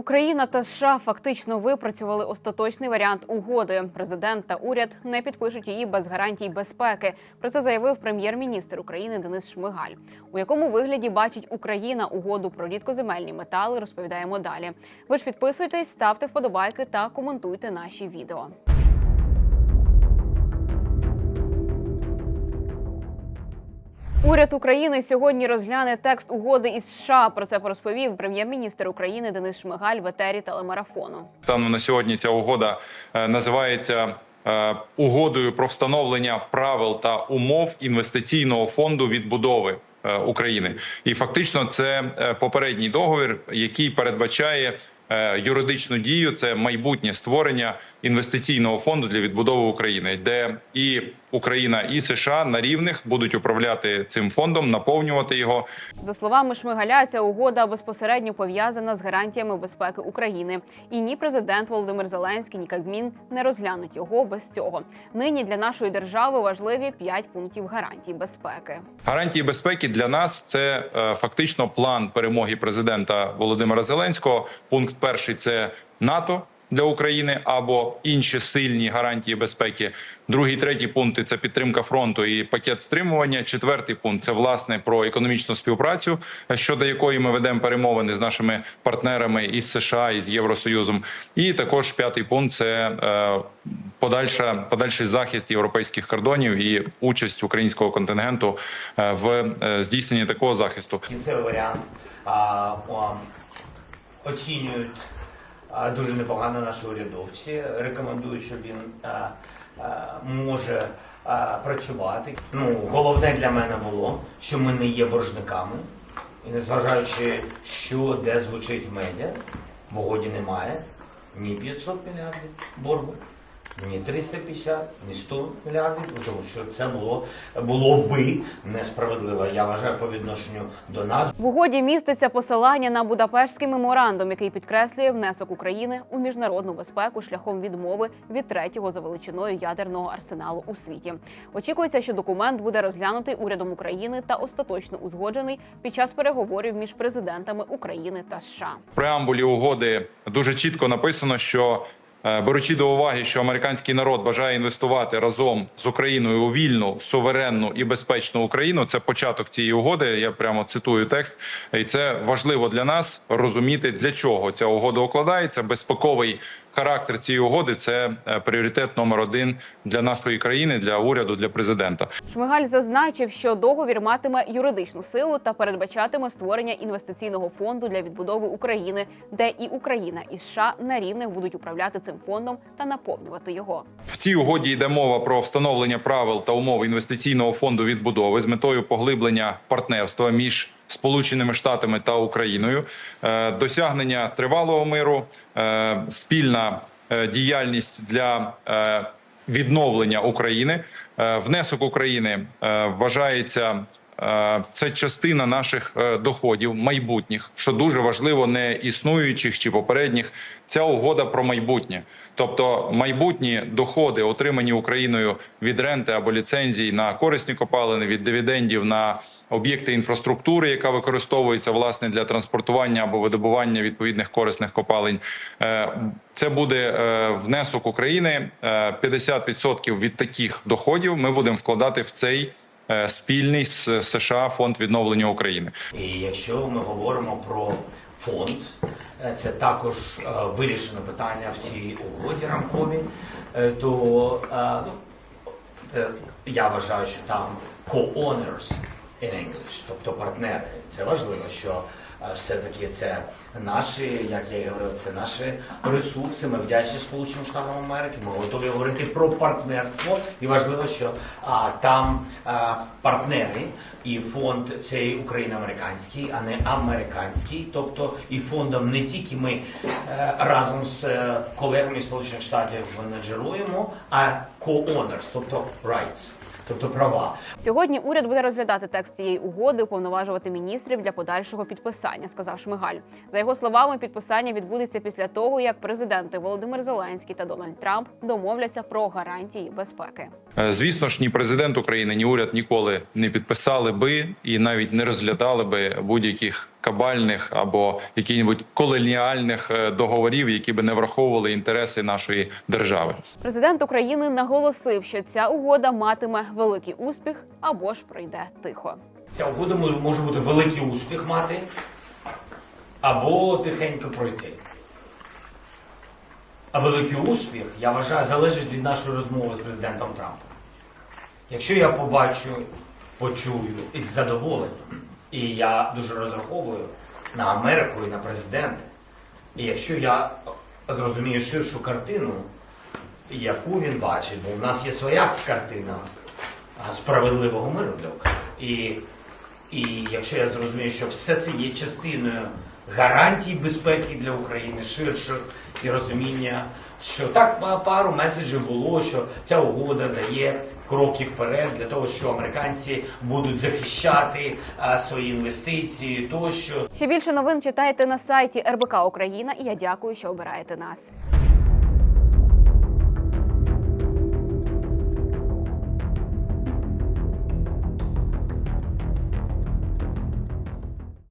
Україна та США фактично випрацювали остаточний варіант угоди. Президент та уряд не підпишуть її без гарантій безпеки. Про це заявив прем'єр-міністр України Денис Шмигаль. У якому вигляді бачить Україна угоду про рідкоземельні метали, розповідаємо далі. Ви ж підписуйтесь, ставте вподобайки та коментуйте наші відео. Уряд України сьогодні розгляне текст угоди із США. Про це розповів прем'єр-міністр України Денис Шмигаль в етері телемарафону. Станом на сьогодні ця угода е, називається е, угодою про встановлення правил та умов інвестиційного фонду відбудови е, України. І фактично, це попередній договір, який передбачає. Юридичну дію це майбутнє створення інвестиційного фонду для відбудови України, де і Україна, і США на рівних будуть управляти цим фондом, наповнювати його За словами Шмигаля, ця угода безпосередньо пов'язана з гарантіями безпеки України. І ні президент Володимир Зеленський, ні Кабмін не розглянуть його без цього. Нині для нашої держави важливі п'ять пунктів гарантій безпеки. Гарантії безпеки для нас це е, фактично план перемоги президента Володимира Зеленського. Пункт перший це НАТО. Для України або інші сильні гарантії безпеки. Другий, третій пункти це підтримка фронту і пакет стримування. Четвертий пункт це власне про економічну співпрацю, щодо якої ми ведемо перемовини з нашими партнерами із США і з Євросоюзом. І також п'ятий пункт це е, подальша подальший захист європейських кордонів і участь українського контингенту е, в е, здійсненні такого захисту. Кінцевий варіант а, оцінюють дуже непогано наші урядовці. Рекомендують, що він може працювати. Ну, головне для мене було, що ми не є боржниками. І незважаючи, що де звучить медіа, в немає ні 500 мільярдів боргу, ні 350, ні 100 мільярдів, тому що це було, було би несправедливо. Я вважаю по відношенню до нас. В угоді міститься посилання на Будапештський меморандум, який підкреслює внесок України у міжнародну безпеку шляхом відмови від третього за величиною ядерного арсеналу у світі. Очікується, що документ буде розглянутий урядом України та остаточно узгоджений під час переговорів між президентами України та США. В преамбулі угоди дуже чітко написано, що беручи до уваги, що американський народ бажає інвестувати разом з Україною у вільну, суверенну і безпечну Україну. Це початок цієї угоди. Я прямо цитую текст, і це важливо для нас розуміти, для чого ця угода укладається. Безпековий характер цієї угоди це е, пріоритет номер один для нашої країни, для уряду, для президента. Шмигаль зазначив, що договір матиме юридичну силу та передбачатиме створення інвестиційного фонду для відбудови України, де і Україна і США на рівних будуть управляти цим фондом та наповнювати його. В цій угоді йде мова про встановлення правил та умов інвестиційного фонду відбудови з метою поглиблення партнерства між Сполученими Штатами та Україною, е, досягнення тривалого миру, е, спільна е, діяльність для відновлення України. Внесок України вважається. Е, Це частина наших е, доходів майбутніх, що дуже важливо, не існуючих чи попередніх. Ця угода про майбутнє, тобто майбутні доходи, отримані Україною від ренти або ліцензій на корисні копалини, від дивідендів на об'єкти інфраструктури, яка використовується власне для транспортування або видобування відповідних корисних копалень. Е, Це буде внесок України. Е, 50% від таких доходів ми будемо вкладати в цей спільний з США фонд відновлення України. І якщо ми говоримо про фонд, е, це також е, вирішено питання в цій угоді рамковій, е, то е, це, я вважаю, що там co-owners in English, тобто партнери. Це важливо, що е, все-таки це наші, як я і говорив, це наші ресурси. Ми вдячні Сполученим Штатам Америки. Ми готові говорити про партнерство. І важливо, що а, там а, партнери і фонд цей україно-американський, а не американський. Тобто і фондом не тільки ми е, разом з е, колегами Сполучених Штатів менеджеруємо, а co-owners, тобто rights, тобто права. Сьогодні уряд буде розглядати текст цієї угоди, уповноважувати міністрів для подальшого підписання, сказав Шмигаль. За його словами, підписання відбудеться після того, як президенти Володимир Зеленський та Дональд Трамп домовляться про гарантії безпеки. Е, Звісно ж, ні президент України, ні уряд ніколи не підписали би і навіть не розглядали би будь-яких кабальних або яких-небудь колоніальних е, договорів, які би не враховували інтереси нашої держави. Президент України наголосив, що ця угода матиме великий успіх або ж пройде тихо. Ця угода може- може бути великий успіх мати або тихенько пройти. А великий успіх, я вважаю, залежить від нашої розмови з президентом Трампом. Якщо я побачу, почую із задоволенням, і я дуже розраховую на Америку і на президента, і якщо я зрозумію ширшу картину, яку він бачить, бо у нас є своя картина справедливого миру для України. І якщо я зрозумію, що все це є частиною гарантій безпеки для України, ширших і розуміння, що так пару меседжів було, що ця угода дає кроки вперед для того, що американці будуть захищати свої інвестиції, тощо. Ще більше новин читайте на сайті РБК Україна. І я дякую, що обираєте нас.